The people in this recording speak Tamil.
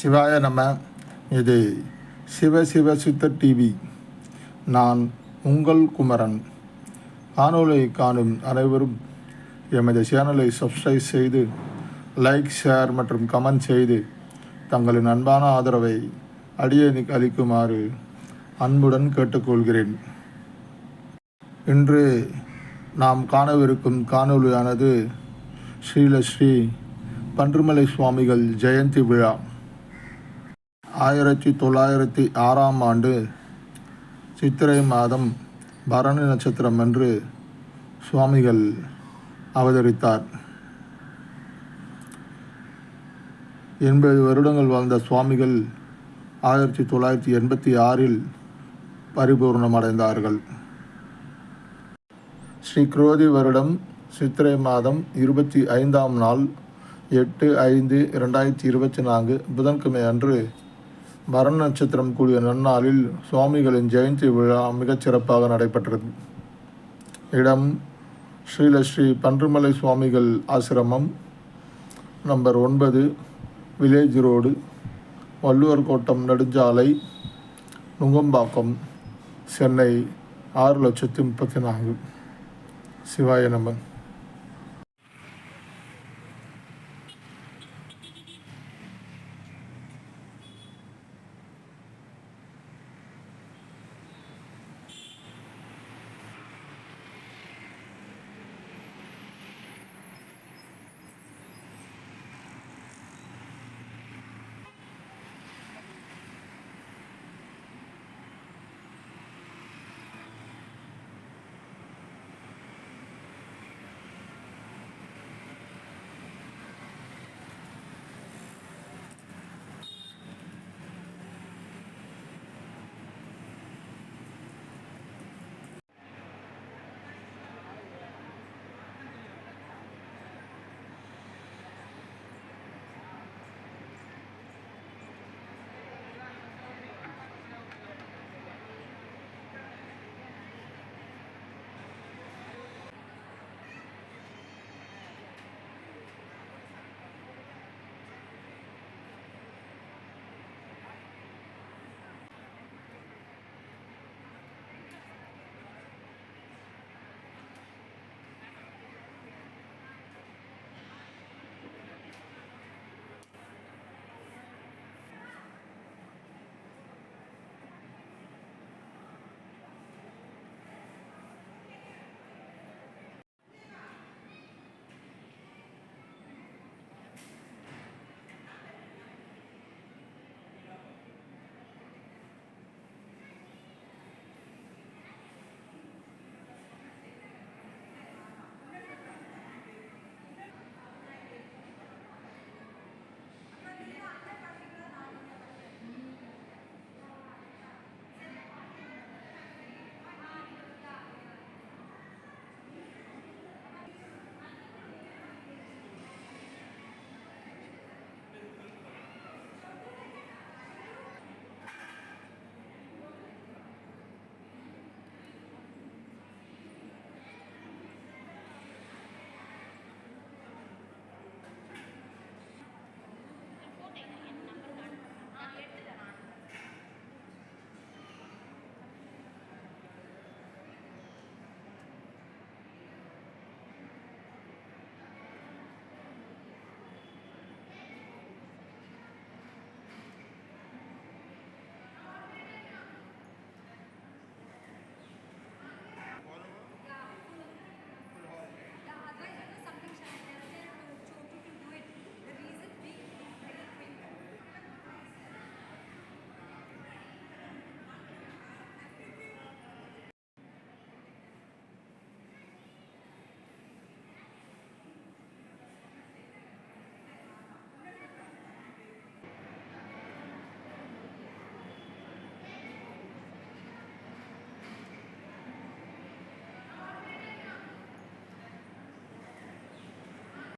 சிவாய நம்ம இது சிவ சிவ சித்த டிவி நான் உங்கள் குமரன். காணொலியை காணும் அனைவரும் எமது சேனலை சப்ஸ்கிரைப் செய்து லைக் ஷேர் மற்றும் கமெண்ட் செய்து தங்களின் அன்பான ஆதரவை அடியனுக்கு அளிக்குமாறு அன்புடன் கேட்டுக்கொள்கிறேன். இன்று நாம் காணவிருக்கும் காணொலியானது ஸ்ரீலஸ்ரீ பன்றுமலை சுவாமிகள் ஜெயந்தி விழா. ஆயிரத்தி தொள்ளாயிரத்தி ஆறாம் ஆண்டு சித்திரை மாதம் பரணி நட்சத்திரம் அன்று சுவாமிகள் அவதரித்தார். எண்பது வருடங்கள் வாழ்ந்த சுவாமிகள் ஆயிரத்தி தொள்ளாயிரத்தி எண்பத்தி ஆறில் பரிபூர்ணமடைந்தார்கள். ஸ்ரீ குரோதி வருடம் சித்திரை மாதம் இருபத்தி ஐந்தாம் நாள் எட்டு ஐந்து இரண்டாயிரத்தி இருபத்தி நான்கு புதன்கிழமை அன்று மரண நட்சத்திரம் கூடிய நன்னாளில் சுவாமிகளின் ஜெயந்தி விழா மிகச் சிறப்பாக நடைபெற்றது. இடம் ஸ்ரீலஸ்ரீ பன்றுமலை சுவாமிகள் ஆசிரமம் நம்பர் ஒன்பது வில்லேஜ் ரோடு வள்ளுவர் கோட்டம் நெடுஞ்சாலை நுங்கம்பாக்கம் சென்னை ஆறு லட்சத்தி முப்பத்தி நான்கு. சிவாய நமன்